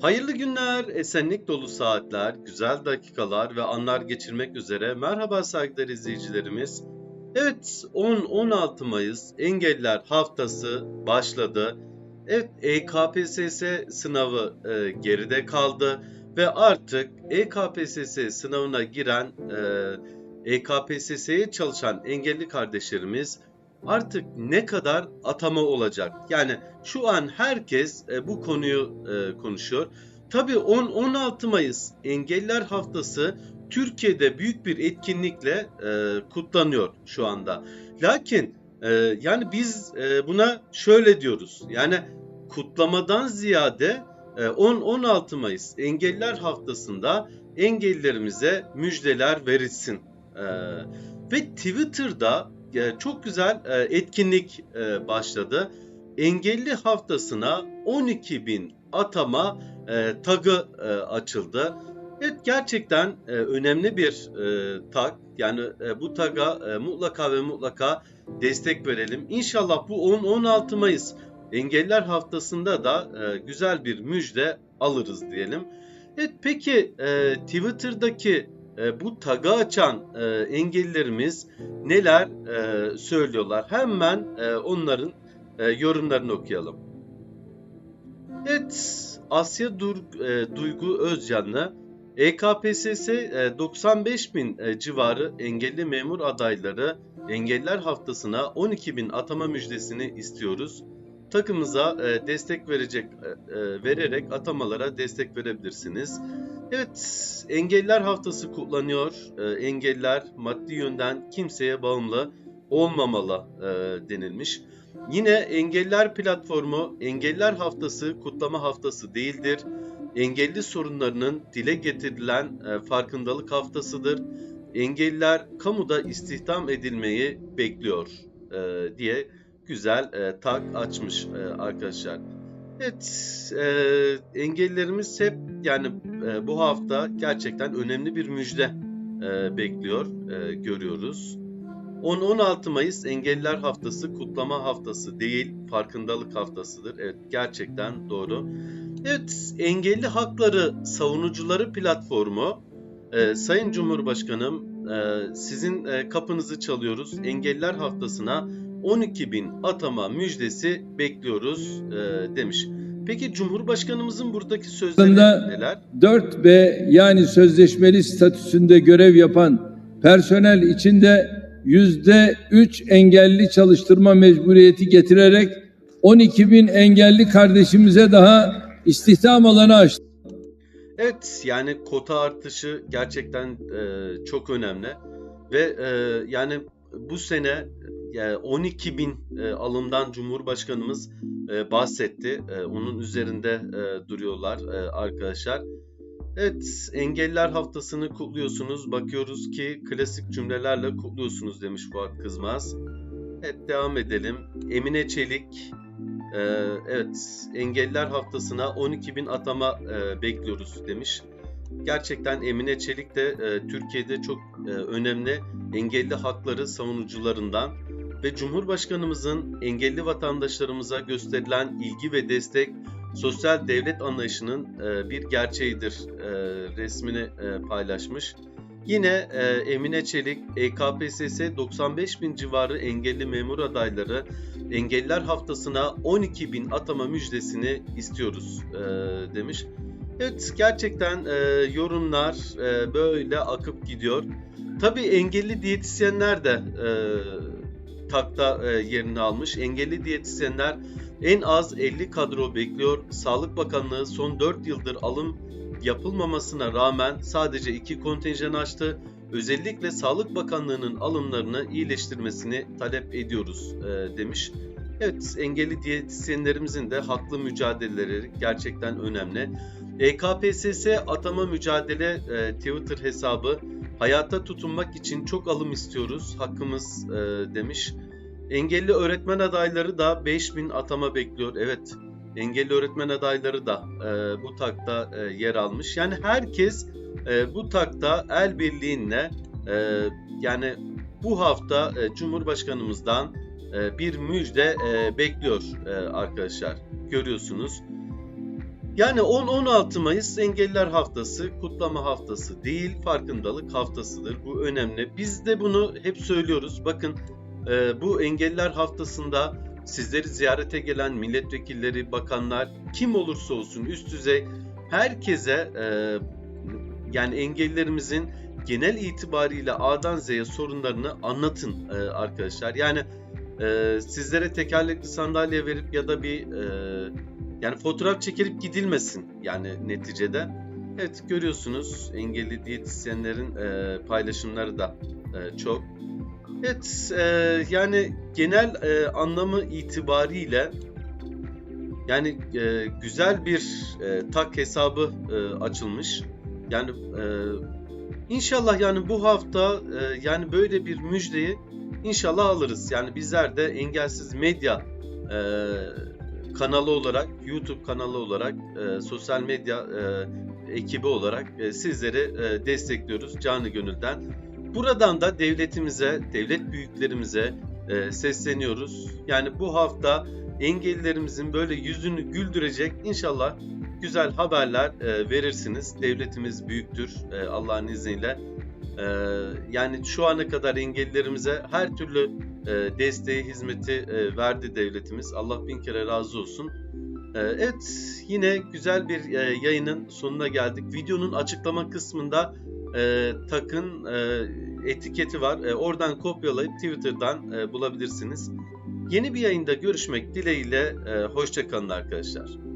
Hayırlı günler, esenlik dolu saatler, güzel dakikalar ve anlar geçirmek üzere. Merhaba saygıdeğer izleyicilerimiz. Evet, 10-16 Mayıs Engelliler Haftası başladı. Evet, EKPSS sınavı e, geride kaldı ve artık EKPSS sınavına giren, e, EKPSS'ye çalışan engelli kardeşlerimiz artık ne kadar atama olacak? Yani şu an herkes e, bu konuyu e, konuşuyor. Tabii 10-16 Mayıs Engelliler Haftası Türkiye'de büyük bir etkinlikle e, kutlanıyor şu anda. Lakin yani biz buna şöyle diyoruz. Yani kutlamadan ziyade e, 10-16 Mayıs Engelliler Haftası'nda engellilerimize müjdeler verilsin. Ve Twitter'da çok güzel e, etkinlik e, başladı. Engelli haftasına 12 bin atama e, tagı açıldı. Evet gerçekten önemli bir tag. Yani bu taga mutlaka ve mutlaka destek verelim. İnşallah bu 10-16 Mayıs Engelliler Haftası'nda da güzel bir müjde alırız diyelim. Evet peki Twitter'daki e, bu tagı açan e, engellilerimiz neler e, söylüyorlar? Hemen e, onların e, yorumlarını okuyalım. Evet, Asya Dur- e, Duygu Özcan'la EKPSS e, 95 bin e, civarı engelli memur adayları Engelliler Haftası'na 12 bin atama müjdesini istiyoruz. Takımıza e, destek verecek e, e, vererek atamalara destek verebilirsiniz. Evet, Engelliler Haftası kutlanıyor. E, engelliler maddi yönden kimseye bağımlı olmamalı e, denilmiş. Yine Engelliler Platformu Engelliler Haftası kutlama haftası değildir. Engelli sorunlarının dile getirilen e, farkındalık haftasıdır. Engelliler kamuda istihdam edilmeyi bekliyor e, diye güzel e, tag açmış e, arkadaşlar. Evet, e, engellilerimiz hep yani e, bu hafta gerçekten önemli bir müjde e, bekliyor, e, görüyoruz. 10-16 Mayıs Engelliler Haftası kutlama haftası değil, farkındalık haftasıdır. Evet, gerçekten doğru. Evet, Engelli Hakları Savunucuları Platformu, e, Sayın Cumhurbaşkanım, e, sizin e, kapınızı çalıyoruz. Engelliler Haftası'na 12 bin atama müjdesi bekliyoruz e, demiş. Peki Cumhurbaşkanımızın buradaki sözleri neler? 4B yani sözleşmeli statüsünde görev yapan personel içinde yüzde 3 engelli çalıştırma mecburiyeti getirerek 12 bin engelli kardeşimize daha istihdam alanı açtı. Evet yani kota artışı gerçekten e, çok önemli ve e, yani bu sene yani 12 bin e, alımdan Cumhurbaşkanımız e, bahsetti. E, onun üzerinde e, duruyorlar e, arkadaşlar. Evet, Engelliler Haftası'nı kutluyorsunuz. Bakıyoruz ki klasik cümlelerle kutluyorsunuz demiş Fuat Kızmaz. Evet, devam edelim. Emine Çelik, e, evet, Engelliler Haftası'na 12 bin atama e, bekliyoruz demiş. Gerçekten Emine Çelik de e, Türkiye'de çok e, önemli engelli hakları savunucularından ve Cumhurbaşkanımızın engelli vatandaşlarımıza gösterilen ilgi ve destek sosyal devlet anlayışının e, bir gerçeğidir e, resmini e, paylaşmış. Yine e, Emine Çelik, EKPSS 95 bin civarı engelli memur adayları Engelliler Haftası'na 12 bin atama müjdesini istiyoruz e, demiş. Evet gerçekten e, yorumlar e, böyle akıp gidiyor. Tabii engelli diyetisyenler de e, takta e, yerini almış. Engelli diyetisyenler en az 50 kadro bekliyor. Sağlık Bakanlığı son 4 yıldır alım yapılmamasına rağmen sadece 2 kontenjan açtı. Özellikle Sağlık Bakanlığı'nın alımlarını iyileştirmesini talep ediyoruz e, demiş. Evet engelli diyetisyenlerimizin de haklı mücadeleleri gerçekten önemli. EKPSS atama mücadele e, Twitter hesabı hayata tutunmak için çok alım istiyoruz hakkımız e, demiş. Engelli öğretmen adayları da 5000 atama bekliyor. Evet engelli öğretmen adayları da e, bu takta e, yer almış. Yani herkes e, bu takta el birliğiyle e, yani bu hafta e, Cumhurbaşkanımızdan e, bir müjde e, bekliyor e, arkadaşlar. Görüyorsunuz. Yani 10-16 Mayıs Engelliler Haftası kutlama haftası değil, farkındalık haftasıdır. Bu önemli. Biz de bunu hep söylüyoruz. Bakın bu Engelliler Haftası'nda sizleri ziyarete gelen milletvekilleri, bakanlar, kim olursa olsun üst düzey herkese yani engellilerimizin genel itibariyle A'dan Z'ye sorunlarını anlatın arkadaşlar. Yani e, sizlere tekerlekli sandalye verip ya da bir e, yani fotoğraf çekilip gidilmesin yani neticede. Evet görüyorsunuz engelli diyetisyenlerin e, paylaşımları da e, çok. Evet e, yani genel e, anlamı itibariyle yani e, güzel bir e, tak hesabı e, açılmış. Yani e, inşallah yani bu hafta e, yani böyle bir müjdeyi inşallah alırız. Yani bizler de engelsiz medya e, kanalı olarak, YouTube kanalı olarak, e, sosyal medya e, ekibi olarak e, sizleri e, destekliyoruz canı gönülden. Buradan da devletimize, devlet büyüklerimize e, sesleniyoruz. Yani bu hafta engellilerimizin böyle yüzünü güldürecek inşallah güzel haberler e, verirsiniz. Devletimiz büyüktür e, Allah'ın izniyle. E, yani şu ana kadar engellilerimize her türlü e, desteği, hizmeti e, verdi devletimiz. Allah bin kere razı olsun. E, evet, yine güzel bir e, yayının sonuna geldik. Videonun açıklama kısmında takın etiketi var. Oradan kopyalayıp Twitter'dan bulabilirsiniz. Yeni bir yayında görüşmek dileğiyle. Hoşçakalın arkadaşlar.